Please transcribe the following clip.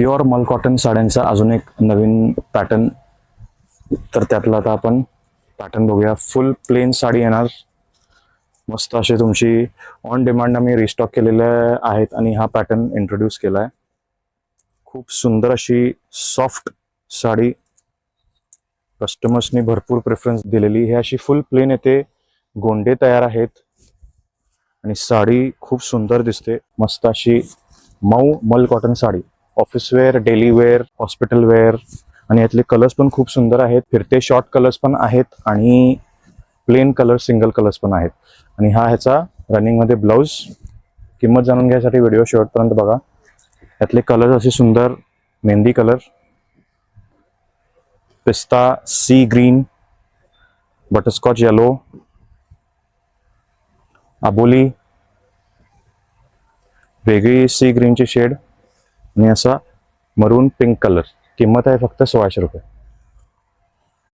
Pure मल cotton साड्यांचा अजून एक नवीन पॅटर्न तर त्यातला आता आपण पॅटर्न बघूया. फुल प्लेन साडी येणार. मस्त असे तुमची ऑन डिमांड आम्ही रिस्टॉक केलेले आहेत आणि हा पॅटर्न इंट्रोड्यूस केला आहे खूप सुंदर अशी सॉफ्ट साडी. कस्टमर्सनी भरपूर प्रेफरन्स दिलेली. ही अशी फुल प्लेन येते. गोंडे तयार आहेत. आणि साडी खूप सुंदर दिसते. मस्त अशी मऊ मल cotton sari. Office wear daily wear hospital wear आणि यातले कलर्स पण खूप सुंदर आहेत. फिरते शॉर्ट कलर्स पण आहेत आणि प्लेन कलर सिंगल कलर्स पण आहेत. आणि हा ह्याचा रनिंगमध्ये ब्लाऊज किंमत जाणून घ्यायसाठी व्हिडिओ शेवटपर्यंत बघा. यातले कलर्स असे सुंदर मेहंदी कलर पिस्ता सी ग्रीन बटरस्कॉच येलो आबोली वेगळी सी ग्रीनची शेड आणि असा मरून पिंक कलर किंमत आहे फक्त सोळाशे रुपये.